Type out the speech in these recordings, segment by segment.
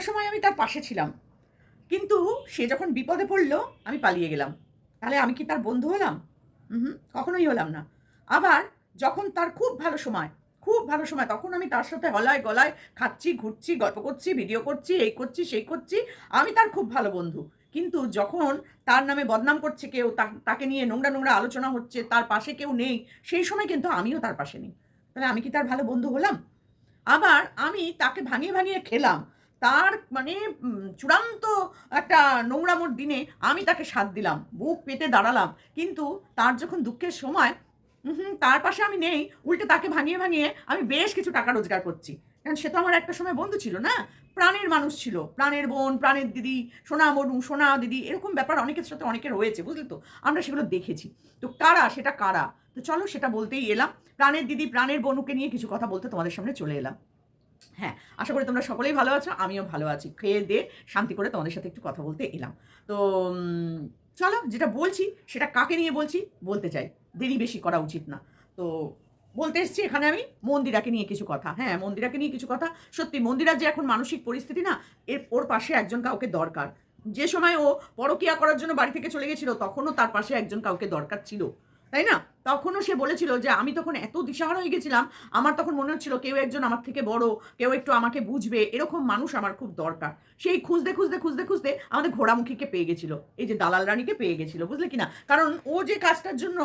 একটা সময় আমি তার পাশে ছিলাম। কিন্তু সে যখন বিপদে পড়ল, আমি পালিয়ে গেলাম। তাহলে আমি কি তার বন্ধু হলাম? হুম কখনোই হলাম না। আবার যখন তার খুব ভালো সময়, খুব ভালো সময়, তখন আমি তার সাথে হলায় গলায় খাচ্ছি, ঘুরছি, গল্প করছি ভিডিও করছি, এই করছি, সেই করছি, আমি তার খুব ভালো বন্ধু। কিন্তু যখন তার নামে বদনাম করছে কেউ তাকে নিয়ে নোংরা নোংরা আলোচনা হচ্ছে, তার পাশে কেউ নেই, সেই সময় কিন্তু আমিও তার পাশে নেই। তাহলে আমি কি তার ভালো বন্ধু হলাম? আবার আমি তাকে ভাঙিয়ে ভাঙিয়ে খেলাম। তার মানে চূড়ান্ত একটা নোংরামোর দিনে আমি তাকে সাথ দিলাম, বুক পেতে দাঁড়ালাম। কিন্তু তার যখন দুঃখের সময় হুম, তার পাশে আমি নেই, উল্টে তাকে ভাঙিয়ে ভাঙিয়ে আমি বেশ কিছু টাকা রোজগার করছি। কারণ সে তো আমার একটা সময় বন্ধু ছিল না? প্রাণের মানুষ ছিল। প্রাণের বোন, প্রাণের দিদি, সোনা মরু সোনা দিদি, এরকম ব্যাপার অনেকের সাথে অনেকের রয়েছে, বুঝলি তো? আমরা সেগুলো দেখেছি। তো কারা, সেটা কারা? তো চলো সেটা বলতেই এলাম। প্রাণের দিদি, প্রাণের বনুকে নিয়ে কিছু কথা বলতে তোমাদের সামনে চলে এলাম। হ্যাঁ আশা করি তোমরা সকলেই ভালো আছো, আমিও ভালো আছি। খেয়ে দিয়ে শান্তি করে তোমাদের সাথে একটু কথা বলতে এলাম। তো চলো, যেটা বলছি, সেটা কাকে নিয়ে বলছি, বলতে চাই। দেরি বেশি করা উচিত না। তো, বলতে এসছি এখানে আমি মন্দিরাকে নিয়ে কিছু কথা। হ্যাঁ মন্দিরাকে নিয়ে কিছু কথা। সত্যি, মন্দিরার যে এখন মানসিক পরিস্থিতি না, এর ওর পাশে একজন কাউকে দরকার। যে সময় ও পরকিয়া করার জন্য বাড়ি থেকে চলে গেছিল, তখনও তার পাশে একজন কাউকে দরকার ছিল। তাই না? তখনও সে বলেছিল যে, আমি তখন এত দিশাহারা হয়ে গেছিলাম, আমার তখন মনে হচ্ছিল কেউ একজন আমার থেকে বড়, কেউ একটু আমাকে বুঝবে, এরকম মানুষ আমার খুব দরকার। সেই খুঁজতে খুঁজতে খুঁজতে খুঁজতে আমাদের ঘোড়ামুখীকে পেয়ে গেছিল। এই যে দালাল রানীকে পেয়ে গেছিল, বুঝলে কি না? কারণ ও যে কাজটার জন্য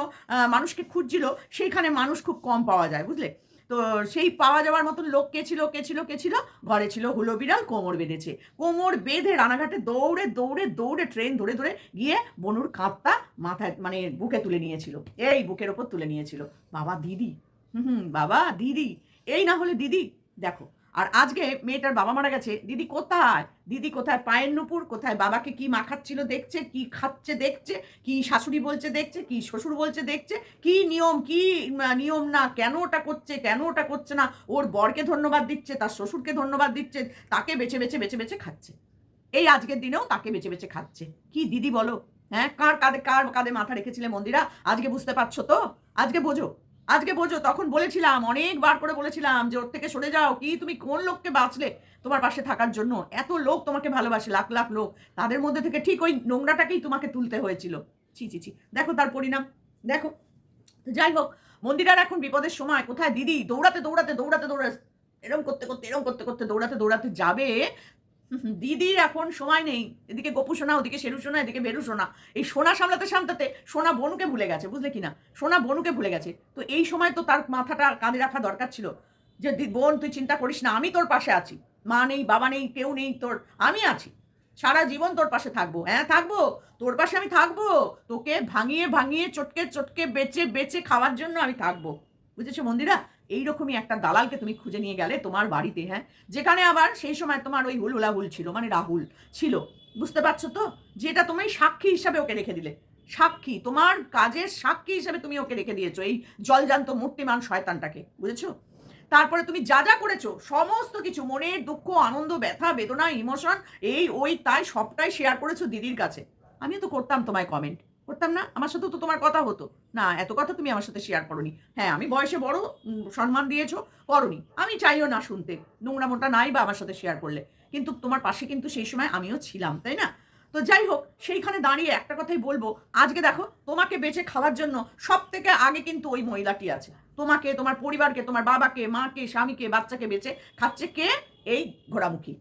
মানুষকে খুঁজছিল, সেইখানে মানুষ খুব কম পাওয়া যায়, বুঝলে? তো সেই পাওয়া যাওয়ার মতন লোক কে ছিল কে ছিল কে ছিল? ঘরে ছিল হুলো বিড়াল, কোমর বেঁধেছে। কোমর বেঁধে রানাঘাটে দৌড়ে দৌড়ে দৌড়ে ট্রেন ধরে ধরে গিয়ে বনুর কাঁপটা মাথায় মানে বুকে তুলে নিয়েছিল। এই বুকের ওপর তুলে নিয়েছিল। বাবা, দিদি। হুম, বাবা, দিদি। এই না হলে দিদি। দেখো আর আজকে মেয়েটার বাবা মারা গেছে। দিদি কোথায়? দিদি কোথায়? পায়ের নুপুর কোথায়? বাবাকে কি মাখাচ্ছিল দেখছে? কি খাচ্ছে দেখছে? কি শাশুড়ি বলছে দেখছে? কি শ্বশুর বলছে দেখছে? কি নিয়ম? কি নিয়ম না? কেন ওটা করছে? কেন ওটা করছে না? ওর বরকে ধন্যবাদ দিচ্ছে, তার শ্বশুরকে ধন্যবাদ দিচ্ছে, তাকে বেছে বেছে বেছে বেছে খাচ্ছে। এই আজকের দিনেও তাকে বেছে বেছে খাচ্ছে। কি দিদি বলো? হ্যাঁ? কার কাঁধে কার কাঁধে মাথা রেখেছিলে মন্দিরা? আজকে বুঝতে পারছ তো? আজকে বোঝো। আজকে বোঝো, তখন বলেছিলাম, অনেকবার করে বলেছিলাম যে ওর থেকে সরে যাও। কি তুমি কোন লোককে বাঁচলে? তোমার পাশে থাকার জন্য। এত লোক তোমাকে ভালোবাসে, লাখ লাখ লোক। তাদের মধ্যে থেকে ঠিক ওই নোংরাটাকেই তোমাকে তুলতে হয়েছিল। ছি ছি ছি। দেখো তার পরিণাম। দেখো। যাই হোক, মন্দিরার এখন বিপদের সময়। কোথায় দিদি? দৌড়াতে দৌড়াতে দৌড়াতে দৌড়াতে। এরম করতে করতে, এরম করতে করতে দৌড়াতে দৌড়াতে যাবে। দিদির এখন সময় নেই। এদিকে গপু সোনা, ওদিকে শেরু সোনা, এদিকে বেরু সোনা। এই সোনা সামলাতে সামলাতে সোনা বনুকে ভুলে গেছে, বুঝলে কিনা? সোনা বনুকে ভুলে গেছে। তো এই সময় তো তার মাথাটা কাঁধে রাখা দরকার ছিল যে বোন, তুই চিন্তা করিস না, আমি তোর পাশে আছি। মা নেই, বাবা নেই, কেউ নেই, তোর, আমি আছি। সারা জীবন তোর পাশে থাকব। হ্যাঁ থাকব। তোর পাশে আমি থাকব। তোকে ভাঙিয়ে ভাঙিয়ে, চটকে চটকে, বেচে বেচে খাওয়ার জন্য আমি থাকব। বুঝেছ মন্দিরা এইরকমই একটা দালালকে তুমি খুঁজে নিয়ে গেলে তোমার বাড়িতে হ্যাঁ? যেখানে আবার সেই সময় তোমার ওই হুলহুলাহুল ছিল মানে রাহুল ছিল। বুঝতে পারছ তো? যেটা তুমি সাক্ষী হিসাবে ওকে রেখে দিলে। সাক্ষী, তোমার কাজের সাক্ষী হিসাবে তুমি ওকে রেখে দিয়েছ এই জলজান্ত মূর্তিমান শয়তানটাকে, বুঝেছ? তারপরে তুমি যা যা করেছ, সমস্ত কিছু, মনের দুঃখ, আনন্দ, ব্যথা, বেদনা, ইমোশন, এই, ওই, তাই সবটাই শেয়ার করেছ দিদির কাছে। আমিও তো করতাম তোমায় কমেন্ট করতাম না, আমার সাথে তো তোমার কথা হতো। না, এত কথা তুমি আমার সাথে শেয়ার করনি। হ্যাঁ আমি বয়সে বড় সম্মান দিয়েছ, করনি। আমি চাইও না শুনতে, নোংরা মোটা নাই বা আমার সাথে শেয়ার করলে। কিন্তু তোমার পাশে কিন্তু সেই সময় আমিও ছিলাম, তাই না? তো যাই হোক, সেইখানে দাঁড়িয়ে একটা কথাই বলব। আজকে দেখো, তোমাকে বেঁচে খাওয়ার জন্য সব থেকে আগে কিন্তু ওই মহিলাটি আছে। তোমাকে, তোমার পরিবারকে, তোমার বাবাকে, মাকে, স্বামীকে, বাচ্চাকে বেঁচে খাচ্ছে কে? এই ঘোড়ামুখী।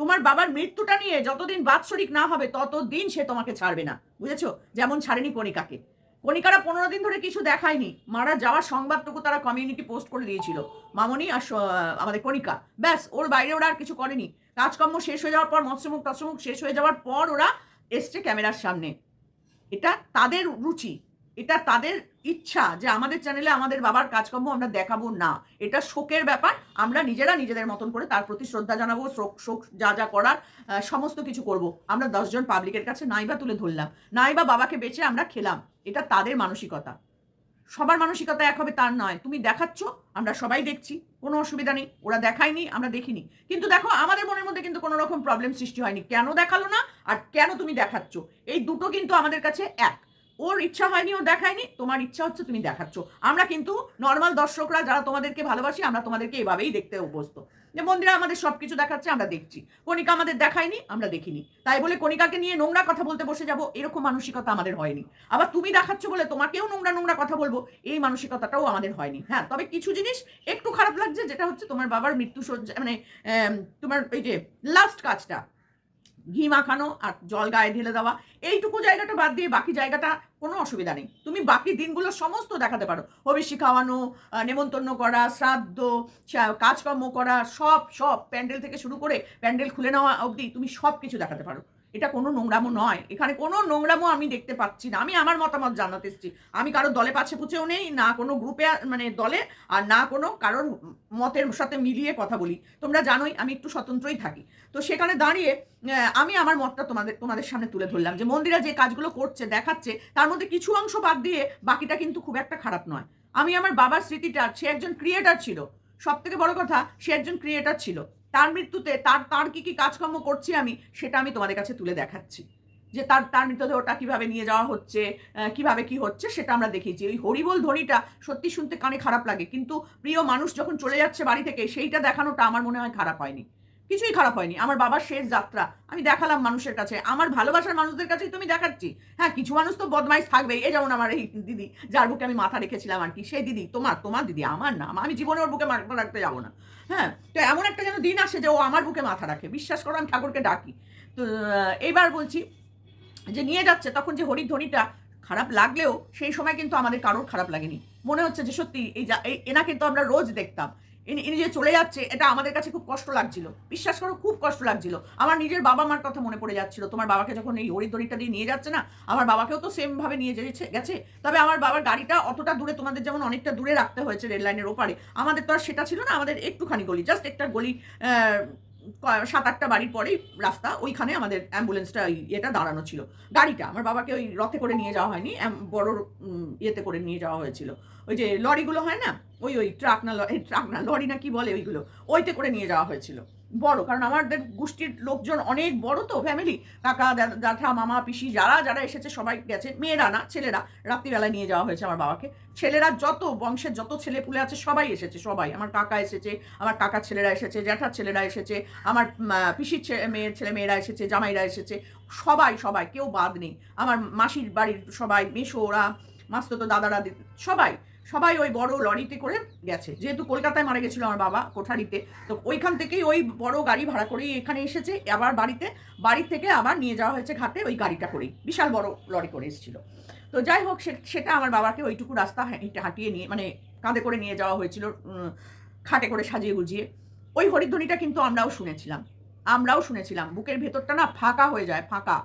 তোমার বাবার মৃত্যুটা নিয়ে যতদিন বাৎসরিক না হবে, ততদিন সে তোমাকে ছাড়বে না। বুঝেছ? যেমন ছাড়েনি কণিকাকে। কণিকারা পনেরো দিন ধরে কিছু দেখায়নি। মারা যাওয়ার সংবাদটুকু তারা কমিউনিটি পোস্ট করে দিয়েছিল। মামনি আর আমাদের কণিকা। ব্যাস, ওর বাইরে ওরা আর কিছু করেনি। কাজকর্ম শেষ হয়ে যাওয়ার পর মৎস্যমুখ টৎসমুখ শেষ হয়ে যাওয়ার পর ওরা এসছে ক্যামেরার সামনে। এটা তাদের রুচি। এটা তাদের ইচ্ছা যে আমাদের চ্যানেলে আমাদের বাবার কাজকর্ম আমরা দেখাবো না। এটা শোকের ব্যাপার, আমরা নিজেরা নিজেদের মতন করে তার প্রতি শ্রদ্ধা জানাব, শোক শোক যা যা করার সমস্ত কিছু করব। আমরা দশজন পাবলিকের কাছে নাইবা তুলে ধরলাম নাইবা বাবাকে বেঁচে আমরা খেলাম। এটা তাদের মানসিকতা। সবার মানসিকতা এক হবে, তার নয়। তুমি দেখাচ্ছ, আমরা সবাই দেখছি, কোনো অসুবিধা নেই। ওরা দেখায়নি, আমরা দেখিনি। কিন্তু দেখো, আমাদের মনের মধ্যে কিন্তু কোনো রকম প্রবলেম সৃষ্টি হয়নি। কেন দেখাল না? আর কেন তুমি দেখাচ্ছ? এই দুটো কিন্তু আমাদের কাছে এক। ওর ইচ্ছা হয়নি, ও দেখায়নি, তোমার ইচ্ছা হচ্ছে তুমি দেখাচ্ছ। আমরা কিন্তু নর্মাল দর্শকরা যারা তোমাদেরকে ভালোবাসি, আমরা তোমাদেরকে এভাবেই দেখতে অভ্যস্ত। যে মন্দিরা আমাদের সব কিছু দেখাচ্ছে, আমরা দেখছি। কণিকা আমাদের দেখায়নি, আমরা দেখিনি। তাই বলে কণিকাকে নিয়ে নোংরা কথা বলতে বসে যাব, এরকম মানসিকতা আমাদের হয়নি। আবার তুমি দেখাচ্ছ বলে তোমাকেও নোংরা নোংরা কথা বলব, এই মানসিকতাটাও আমাদের হয়নি। হ্যাঁ তবে কিছু জিনিস একটু খারাপ লাগছে, যেটা হচ্ছে তোমার বাবার মৃত্যু মানে তোমার এই যে লাস্ট কাজটা। ঘি মাখানো আর জল গায়ে ঢেলে দেওয়া, এইটুকু জায়গাটা বাদ দিয়ে বাকি জায়গাটা কোনো অসুবিধা নেই। তুমি বাকি দিনগুলো সমস্ত দেখাতে পারো। হবিষ্যি খাওয়ানো নেমন্তন্ন করা, শ্রাদ্ধ কাজকর্ম করা, সব সব, প্যান্ডেল থেকে শুরু করে প্যান্ডেল খুলে নেওয়া অবধি তুমি সব কিছু দেখাতে পারো। এটা কোনো নোংরামো নয়। এখানে কোনো নোংরামো আমি দেখতে পাচ্ছি না। আমি আমার মতামত জানাতে এসেছি। আমি কারও দলে পাছে পুছেও নেই, না কোনো গ্রুপে মানে দলে, আর না কোনো কারোর মতের সাথে মিলিয়ে কথা বলি। তোমরা জানোই, আমি একটু স্বতন্ত্রই থাকি। তো সেখানে দাঁড়িয়ে আমি আমার মতটা তোমাদের তোমাদের সামনে তুলে ধরলাম যে মন্দিরা যে কাজগুলো করছে, দেখাচ্ছে, তার মধ্যে কিছু অংশ বাদ দিয়ে বাকিটা কিন্তু খুব একটা খারাপ নয়। আমি আমার বাবার স্মৃতিটা, সে একজন ক্রিয়েটার ছিল। সব থেকে বড় কথা, সে একজন ক্রিয়েটার ছিল। তার মৃত্যুতে তার তার কি কি কাজকর্ম করছি আমি, সেটা আমি তোমাদের কাছে তুলে দেখাচ্ছি। যে তার তার মৃতদেহটা কীভাবে নিয়ে যাওয়া হচ্ছে কীভাবে কি হচ্ছে, সেটা আমরা দেখেছি ওই হরিবোল ধ্বনিটা সত্যি শুনতে কানে খারাপ লাগে, কিন্তু প্রিয় মানুষ যখন চলে যাচ্ছে বাড়ি থেকে, সেইটা দেখানোটা আমার মনে হয় খারাপ হয়নি। কিছুই খারাপ হয়নি। আমার বাবার শেষ যাত্রা। আমি দেখালাম মানুষের কাছে। আমার ভালোবাসার মানুষদের কাছেই তুমি দেখাচ্ছি। হ্যাঁ কিছু মানুষ তো বদমাইশ থাকবে এই যেমন আমার এই দিদি, যার বুকে আমি মাথা রেখেছিলাম আর কি। সেই দিদি, তোমার তোমার দিদি, আমার না। আমি জীবনে ওর বুকে মাথা রাখতে যাব না। হ্যাঁ তো এমন একটা যেন দিন আসে যে ও আমার বুকে মাথা রাখে। বিশ্বাস করো, আমি ঠাকুরকে ডাকি। তো এইবার বলছি যে নিয়ে যাচ্ছে, তখন যে হরিধ্বনিটা খারাপ লাগলেও সেই সময় কিন্তু আমাদের কারোর খারাপ লাগেনি। মনে হচ্ছে যে সত্যি এই যা, এই এনা কিন্তু আমরা রোজ দেখতাম। ইনি ইনি যে চলে যাচ্ছে, এটা আমাদের কাছে খুব কষ্ট লাগছিল। বিশ্বাস করো, খুব কষ্ট লাগছিল। আমার নিজের বাবা মার কথা মনে পড়ে যাচ্ছিল। তোমার বাবাকে যখন এই হরিদ্বরিটা দিয়ে নিয়ে যাচ্ছে না, আমার বাবাকেও তো সেমভাবে নিয়ে যেছে, গেছে। তবে আমার বাবার গাড়িটা অতটা দূরে, তোমাদের যেমন অনেকটা দূরে রাখতে হয়েছে রেল লাইনের ওপারে, আমাদের তো আর সেটা ছিল না, আমাদের একটুখানি গলি জাস্ট একটা গলি সাত আটটা বাড়ির পরেই রাস্তা, ওইখানে আমাদের অ্যাম্বুলেন্সটা এটা দাঁড়ানো ছিল। গাড়িটা, আমার বাবাকে ওই রথে করে নিয়ে যাওয়া হয়নি বড় ইয়েতে করে নিয়ে যাওয়া হয়েছিল। ওই যে লরিগুলো হয় না, ওই ওই ট্রাক না ট্রাক না, লরি না কি বলে ওইগুলো, ওইতে করে নিয়ে যাওয়া হয়েছিল। বড়, কারণ আমাদের গোষ্ঠীর লোকজন অনেক বড় তো ফ্যামিলি কাকা, দা- জ্যাঠা মামা, পিসি যারা যারা এসেছে, সবাই গেছে। মেয়েরা না, ছেলেরা। রাত্রিবেলায় নিয়ে যাওয়া হয়েছে আমার বাবাকে। ছেলেরা যত, বংশের যত ছেলে পুলে আছে, সবাই এসেছে, সবাই। আমার কাকা এসেছে, আমার কাকার ছেলেরা এসেছে, জ্যাঠার ছেলেরা এসেছে, আমার পিসির মেয়ের ছেলে, মেয়েরা এসেছে, জামাইরা এসেছে। সবাই সবাই, কেউ বাদ নেই। আমার মাসির বাড়ির সবাই মেশো ওরা মাস্ততো দাদারা দি- সবাই। সবাই ওই বড় লরিতে করে গেছে। যেহেতু কলকাতায় মারা গেছিল আমার বাবা কোঠারিতে, তো ওইখান থেকেই ওই বড় গাড়ি ভাড়া করেই এখানে এসেছে। আবার বাড়িতে, বাড়ি থেকে আবার নিয়ে যাওয়া হয়েছে ঘাটে ওই গাড়িটা করেই। বিশাল বড় লরি করে এসেছিল। তো যাই হোক সেটা আমার বাবাকে ওইটুকু রাস্তা হেঁটে হাঁটিয়ে নিয়ে মানে কাঁধে করে নিয়ে যাওয়া হয়েছিল খাটে করে সাজিয়ে গুজিয়ে। ওই হরিধ্বনিটা কিন্তু আমরাও শুনেছিলাম। আমরাও শুনেছিলাম। বুকের ভেতরটা না ফাঁকা হয়ে যায়, ফাঁকা।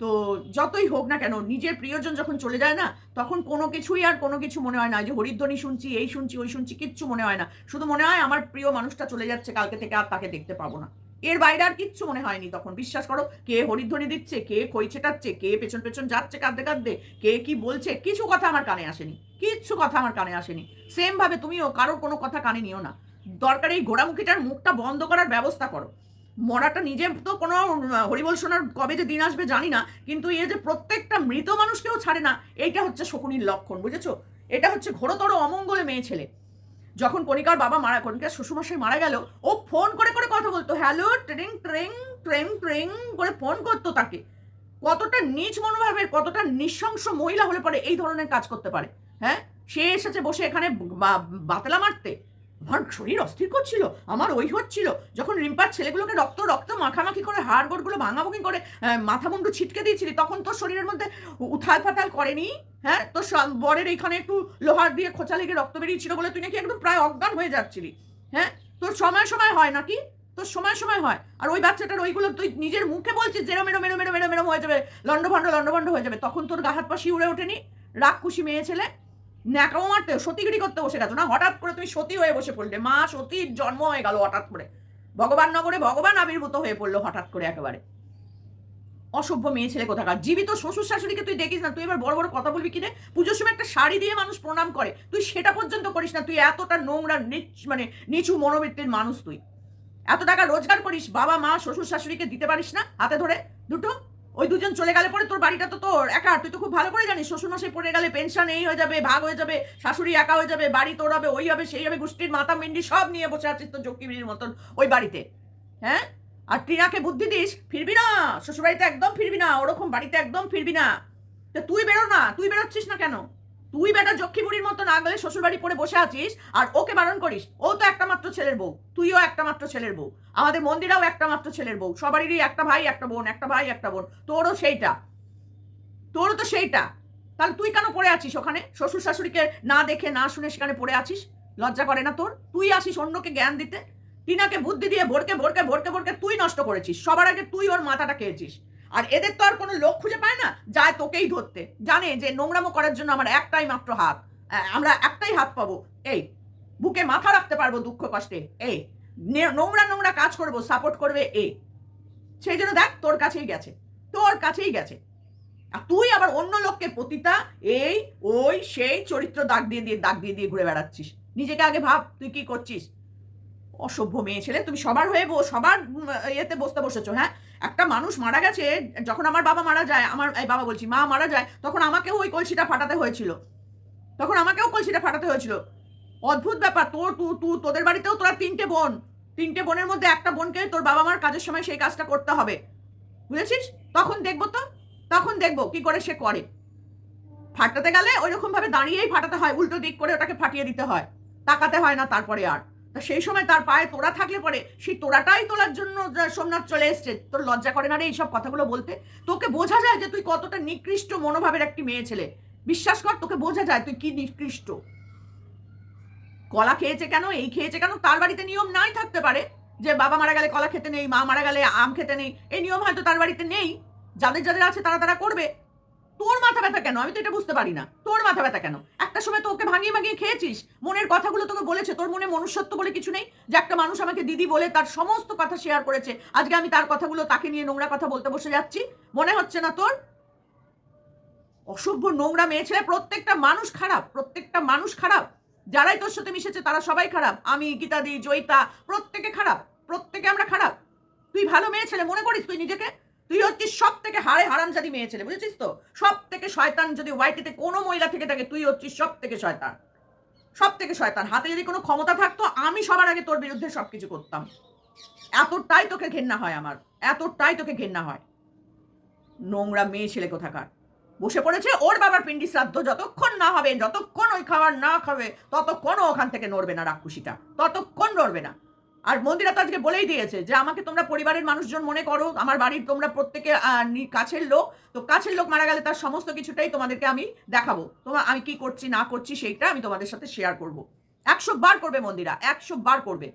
তো যতই হোক না কেন, নিজের প্রিয়জন যখন চলে যায় না, তখন কোনো কিছুই আর কোনো কিছু মনে হয় না। যে হরিধ্বনি শুনছি, এই শুনছি, ওই শুনছি, কিচ্ছু মনে হয় না। শুধু মনে হয় আমার প্রিয় মানুষটা চলে যাচ্ছে কালকে থেকে, আর তাকে দেখতে পাবো না। এর বাইরে আর কিচ্ছু মনে হয়নি তখন। বিশ্বাস করো, কে হরিধ্বনি দিচ্ছে, কে খই ছেটাচ্ছে, কে পেছন পেছন যাচ্ছে কাঁদতে কাঁদতে, কে কি বলছে, কিছু কথা আমার কানে আসেনি। কিচ্ছু কথা আমার কানে আসেনি। সেম ভাবে তুমিও কারোর কোনো কথা কানে নিও না। দরকার এই ঘোড়ামুখিটার মুখটা বন্ধ করার ব্যবস্থা করো। মরাটা নিজে তো কোনো হরিবল শোনার কবে যে দিন আসবে জানি না, কিন্তু এ যে প্রত্যেকটা মৃত মানুষকেও ছাড়ে না, এইটা হচ্ছে শকুনির লক্ষণ, বুঝেছ? এটা হচ্ছে ঘোরতর অমঙ্গলে মেয়ে ছেলে। যখন কণিকার বাবা মারা, কণিকার শ্বশুরমশাই মারা গেল, ও ফোন করে করে কথা বলতো, হ্যালো, ট্রেং ট্রেং ট্রেং ট্রেং করে ফোন করতো তাকে। কতটা নিচ মনোভাবের, কতটা নৃশংস মহিলা হলে পরে এই ধরনের কাজ করতে পারে হ্যাঁ? সে এসেছে বসে এখানে বাতলা মারতে আমার শরীর অস্থির করছিল, আমার ওই হচ্ছিল যখন রিম্পার ছেলেগুলোকে রক্ত রক্ত মাখামাখি করে, হাড় গোড়গুলো ভাঙাভাঙি করে মাথা মুন্ডু ছিটকে দিয়েছিলি, তখন তোর শরীরের মধ্যে উথাল ফাতাল করেনি? হ্যাঁ? তোর বরের এখানে একটু লোহার দিয়ে খোঁচা লেগে রক্ত বেরিয়েছিল বলে তুই নাকি একদম প্রায় অজ্ঞান হয়ে যাচ্ছিলি। হ্যাঁ? তোর সময় সময় হয় নাকি? তোর সময় সময় হয়। আর ওই বাচ্চাটার ওইগুলো তুই নিজের মুখে বলছিস, যেরম, এরম এরম এরম এরম হয়ে যাবে লন্ডভন্ড লন্ডভন্ড হয়ে যাবে, তখন তোর গা হাত শিউরে ওঠেনি? রাগ খুশি মেয়ে ছেলে? ন্যাকাও মারতে সতীগিরি করতে বসে গেছো না? হঠাৎ করে তুমি সতী হয়ে বসে পড়লে। মা সতীর জন্ম হয়ে গেল হঠাৎ করে। ভগবান নগরে ভগবান আবির্ভূত হয়ে পড়ল হঠাৎ করে একেবারে। অসভ্য মেয়ে ছেলে কোথাকার? জীবিত শ্বশুর শাশুড়িকে তুই দেখিস না? তুই এবার বড় বড় কথা বলবি কিনে পুজোর সময় একটা শাড়ি দিয়ে মানুষ প্রণাম করে। তুই সেটা পর্যন্ত করিস না। তুই এতটা নোংরা মানে নিচু মনোবৃত্তির মানুষ তুই। এত টাকা রোজগার করিস, বাবা, মা, শ্বশুর শাশুড়িকে দিতে পারিস না হাতে ধরে? দুটো ওই দুজন চলে গেলে পরে তোর বাড়িটা তো তোর, একা তুই তো খুব ভালো করে জানিস শ্বশুর মাসে পড়ে গেলে পেনশন এই হয়ে যাবে, ভাগ হয়ে যাবে, শাশুড়ি একা হয়ে যাবে, বাড়ি তোর হবে, ওই হবে, সেই হবে, গোষ্ঠীর মাথা মিন্ডি সব নিয়ে বসে আছিস তোর জকিবির মতন ওই বাড়িতে। হ্যাঁ? আর টিনাকে বুদ্ধি দিস, ফিরবি না, শ্বশুরবাড়িতে একদম ফিরবি না, ওরকম বাড়িতে একদম ফিরবি না। তুই বেরো না, তুই বেরোচ্ছিস না কেন? তুই বেটা যক্ষী বুড়ির মতো না গেলে শ্বশুরবাড়ি পড়ে বসে আছিস আর ওকে বারণ করিস, ও তো একটা মাত্র ছেলের বউ, তুইও একটা মাত্র ছেলের বউ, আমাদের মন্দিরাও একটা মাত্র ছেলের বউ সবারই একটা ভাই, একটা বোন, একটা ভাই, একটা বোন, তোরও সেইটা, তোরও তো সেইটা, তাহলে তুই কেন পড়ে আছিস ওখানে? শ্বশুর শাশুড়িকে না দেখে, না শুনে সেখানে পড়ে আছিস? লজ্জা করে না তোর? তুই আসিস অন্যকে জ্ঞান দিতে? টিনাকে বুদ্ধি দিয়ে ভরকে ভরকে ভরকে ভরকে তুই নষ্ট করেছিস, সবার আগে তুই ওর মাথাটা খেয়েছিস। আর এদের তো আর কোনো লোক খুঁজে পায় না। যায় তোকেই ধরতে। জানে যে নোংরামো করার জন্য আমার একটাই মাত্র হাত। আমরা একটাই হাত পাবো। এই, বুকে মাথা রাখতে পারব দুঃখ কষ্টে। এই নোংরা নোংরা কাজ করব সাপোর্ট করবে এ। সেই জন্য দেখ, তোর কাছেই গেছে। তোর কাছেই গেছে। আর তুই আবার অন্য লোককে পতিতা, এই, ওই, সেই চরিত্র দাগ দিয়ে দিয়ে, দাগ দিয়ে দিয়ে ঘুরে বেড়াচ্ছিস। নিজেকে আগে ভাব, তুই কি করছিস? অসভ্য মেয়ে ছেলে, তুমি সবার হয়ে সবার ইয়েতে বসতে বসেছো হ্যাঁ? একটা মানুষ মারা গেছে, যখন আমার বাবা মারা যায়, আমার, এই বাবা বলছি, মা মারা যায়, তখন আমাকেও ওই কলসিটা ফাটাতে হয়েছিল। তখন আমাকেও কলসিটা ফাটাতে হয়েছিল। অদ্ভুত ব্যাপার, তোর, তু তু, তোদের বাড়িতেও তোরা তিনটে বোন। তিনটে বোনের মধ্যে একটা বোনকে তোর বাবা মার কাজের সময় সেই কাজটা করতে হবে। বুঝেছিস? তখন দেখব তো, তখন দেখব কি করে সে করে। ফাটাতে গেলে ওইরকম ভাবে দাঁড়িয়েই ফাটাতে হয়, উল্টো দিক করে ওটাকে ফাটিয়ে দিতে হয়। তাকাতে হয় না তারপরে আর। সেই সময় তার পায়ে তোরা থাকলে পরে সেই তোরাটাই তোলার জন্য সোমনাথ চলে এসছে। তোর লজ্জা করে না রে এইসব কথাগুলো বলতে? তোকে বোঝা যায় যে তুই কতটা নিকৃষ্ট মনোভাবের একটি মেয়ে ছেলে। বিশ্বাস কর, তোকে বোঝা যায় তুই কি নিকৃষ্ট। কলা খেয়েছে কেন? এই খেয়েছে কেন? তার বাড়িতে নিয়ম নাই থাকতে পারে। যে বাবা মারা গেলে কলা খেতে নেই, মা মারা গেলে আম খেতে নেই, এই নিয়ম হয়তো তার বাড়িতে নেই। যাদের যাদের আছে তারা তারা করবে। তোর মাথা ব্যথা কেন? আমি তো এটা বুঝতে পারি না। তোর মাথা ব্যথা কেন? একটা সময় তো ওকে ভাঙিয়ে ভাঙিয়ে খেয়েছিস। মনের কথাগুলো তোকে বলেছে। তোর মনে মনুষ্যত্ব বলে কিছু নেই? যে একটা মানুষ আমাকে দিদি বলে তার সমস্ত কথা শেয়ার করেছে। আজকে আমি তার কথাগুলো তাকে নিয়ে নোংরা কথা বলতে বসে যাচ্ছি। মনে হচ্ছে না তোর? অসভ্য নোংরা মেয়ে ছেলে, প্রত্যেকটা মানুষ খারাপ, প্রত্যেকটা মানুষ খারাপ। যারাই তোর সাথে মিশেছে, তারা সবাই খারাপ। আমি, গীতাদি, জয়িতা, প্রত্যেকে খারাপ, প্রত্যেকে আমরা খারাপ। তুই ভালো মেয়ে ছেলে, মনে করিস তুই নিজেকে? তুই হচ্ছিস সব থেকে হারে হারামজাদি মেয়ে ছেলে, বুঝেছিস তো? সব থেকে শয়তান যদি ওয়াইটিতে কোনো মহিলা থেকে থাকে, তুই হচ্ছিস সব থেকে শয়তান। সব থেকে শয়তান। হাতে যদি কোনো ক্ষমতা থাকতো, আমি সবার আগে তোর বিরুদ্ধে সব কিছু করতাম। এতটাই তোকে ঘেন্না হয় আমার। এতটাই তোকে ঘেন্না হয়। নোংরা মেয়ে ছেলে কোথাকার? বসে পড়েছে ওর বাবার পিন্ডি শ্রাদ্ধ। যতক্ষণ না হবে, যতক্ষণ ওই খাবার না খাবে, ততক্ষণ ওখান থেকে নড়বে না রাক্ষুসিটা। ততক্ষণ নড়বে না। আর মন্দিরা তো আজকে বলেই দিয়েছে যে আমাকে তোমরা পরিবারের মানুষজন মনে করো, আমার বাড়ির তোমরা প্রত্যেকে কাছের লোক। তো কাছের লোক মারা গেলে তার সমস্ত কিছুটাই তোমাদেরকে আমি দেখাবো। তোমার আমি কি করছি, না করছি সেইটা আমি তোমাদের সাথে শেয়ার করব। একশো বার করবে মন্দিরা, একশো বার করবে।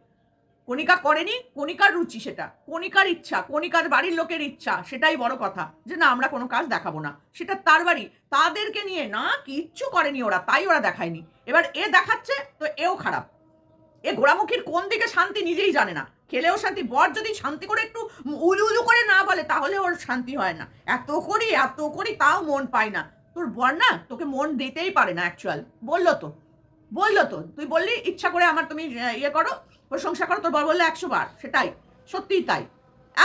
কণিকা করেনি, কণিকার রুচি সেটা। কণিকার ইচ্ছা, কণিকার বাড়ির লোকের ইচ্ছা, সেটাই বড় কথা। যে না, আমরা কোনো কাজ দেখাবো না। সেটা তার বাড়ি। তাদেরকে নিয়ে না, কিচ্ছু করেনি ওরা, তাই ওরা দেখায়নি। এবার এ দেখাচ্ছে, তো এও খারাপ। এ ঘোড়ামুখীর কোন দিকে শান্তি নিজেই জানে না। খেলেও শান্তি, বর যদি শান্তি করে একটু উলু উলু করে না বলে, তাহলে ওর শান্তি হয় না। এত করি এত করি, তাও মন পায় না। তোর বর না, তোকে মন দিতেই পারে না অ্যাকচুয়াল বলল তো। বলল তো। তুই বললি, ইচ্ছা করে আমার তুমি ইয়ে করো, প্রশংসা করো। তোর বর বললে, একশো বার, সেটাই, সত্যিই তাই।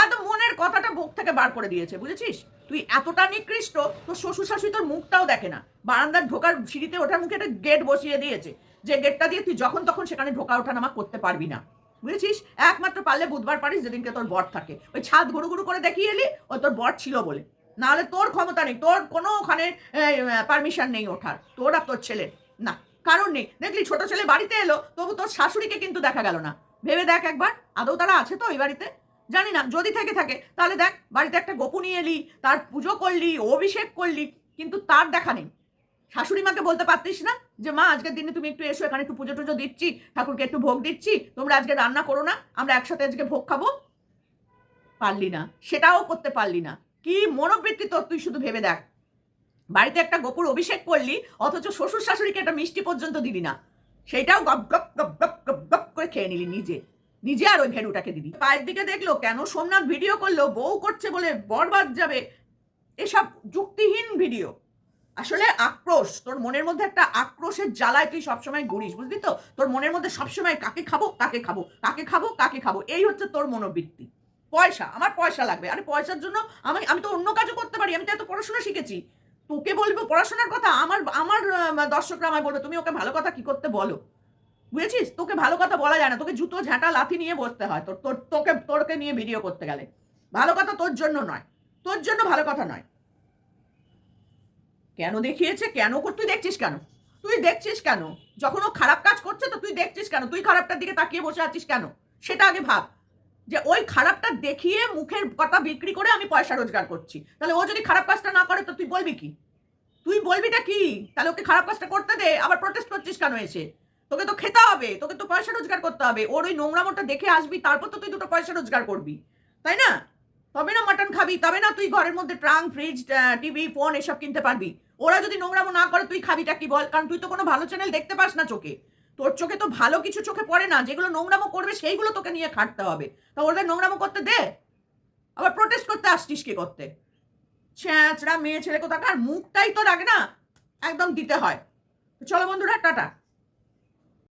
একদম মনের কথাটা বুক থেকে বার করে দিয়েছে, বুঝেছিস? তুই এতটা নিকৃষ্ট, তোর শ্বশুর শাশুড়ি তোর মুখটাও দেখে না। বারান্দার ঢোকার সিঁড়িতে ওঠার মুখে একটা গেট বসিয়ে দিয়েছে। যে গেটটা দিয়ে তুই যখন তখন সেখানে ঢোকা ওঠা নামা করতে পারবি না। বুঝেছিস? একমাত্র পারলে বুধবার পারিস যেদিনকে তোর বর থাকে। ওই ছাদ গুরু গুরু করে দেখিয়ে এলি ও তোর বর ছিল বলে। নাহলে তোর ক্ষমতা নেই, তোর কোনো ওখানে পারমিশন নেই ওঠার। তোর আর তোর ছেলে না, কারণ নেই। দেখলি ছোট ছেলে বাড়িতে এলো, তবু তোর শাশুড়িকে কিন্তু দেখা গেল না। ভেবে দেখ একবার, আদৌ তারা আছে তো ওই বাড়িতে? জানি না, যদি থেকে থাকে, তাহলে দেখ, বাড়িতে একটা গোপনী এলি, তার পুজো করলি, অভিষেক করলি, কিন্তু তার দেখা নেই। শাশুড়ি মাকে বলতে পারতিস না? যে, মা, আজকের দিনে তুমি একটু এসো, এখানে একটু পুজো টুজো দিচ্ছি, ঠাকুরকে একটু ভোগ দিচ্ছি, তোমরা আজকে রান্না করো না, আমরা একসাথে আজকে ভোগ খাব। পারলি না। সেটাও করতে পারলি না। কি মনোবৃত্তি তোর, তুই শুধু ভেবে দেখ। বাড়িতে একটা গোপুর অভিষেক করলি, অথচ শ্বশুর শাশুড়িকে একটা মিষ্টি পর্যন্ত দিলি না। সেইটাও গপ গপ গপ গপ গপ গপ করে খেয়ে নিলি নিজে। নিজে আর ওই ভেড়ুটাকে দিবি পায়ের দিকে দেখল, কেন সোমনাথ ভিডিও করল, বউ করছে বলে বরবাদ যাবে। এসব যুক্তিহীন ভিডিও। আসলে আক্রোশ, তোর মনের মধ্যে একটা আক্রোশের জ্বালায় তুই সবসময় ঘুরিস বুঝলি তো? তোর মনের মধ্যে সবসময় কাকে খাব কাকে খাব কাকে খাব কাকে খাব, এই হচ্ছে তোর মনোবৃত্তি। পয়সা, আমার পয়সা লাগবে। আরে পয়সার জন্য আমি আমি তো অন্য কাজও করতে পারি, আমি তো এত পড়াশোনা শিখেছি। তোকে বলব পড়াশোনার কথা, আমার আমার দর্শকরা আমায় বলবে, তুমি ওকে ভালো কথা কি করতে বলো? বুঝেছিস? তোকে ভালো কথা বলা যায় না। তোকে জুতো, ঝাঁটা, লাথি নিয়ে বসতে হয়। তোর তোর, তোকে, তোরকে নিয়ে ভিডিও করতে গেলে। ভালো কথা তোর জন্য নয়। তোর জন্য ভালো কথা নয়। কেন দেখিয়েছে? কেন তুই দেখছিস কেন? তুই দেখছিস কেন? যখন ও খারাপ কাজ করছে তো তুই দেখছিস কেন? তুই খারাপটার দিকে তাকিয়ে বসে আছিস কেন? সেটা আগে ভাব। যে ওই খারাপটা দেখিয়ে মুখের কথা বিক্রি করে আমি পয়সা রোজগার করছি। তাহলে ও যদি খারাপ কাজটা না করে তো তুই বলবি কি? তুই বলবিটা কি? তাহলে ওকে খারাপ কাজটা করতে দে, আবার প্রটেস্ট করছিস কেন এসে? তোকে তো খেতে হবে, তোকে তো পয়সা রোজগার করতে হবে। ওর ওই নোংরা নোংরামোটা দেখে আসবি, তারপর তো তুই দুটো পয়সা রোজগার করবি। তাই না? তবে না মাটন খাবি, তবে না তুই ঘরের মধ্যে ট্রাঙ্ক ফ্রিজ টিভি ফোন এসব কিনতে পারবি। ওরা যদি নোংরামো না করে, তুই খাবিটা কি বল? কারণ তুই তো কোনো ভালো চ্যানেল দেখতে পাস না চোখে। তোর চোখে তো ভালো কিছু চোখে পড়ে না। যেগুলো নোংরামো করবে, সেইগুলো তোকে নিয়ে খাটতে হবে। তা ওদের নোংরামো করতে দে। আবার প্রোটেস্ট করতে আসছিস কি করতে? ছ্যাঁচড়া মেয়ে ছেলে কোথাকার? মুখটাই তো লাগে না। একদম দিতে হয়। চলো বন্ধুরা, টাটা।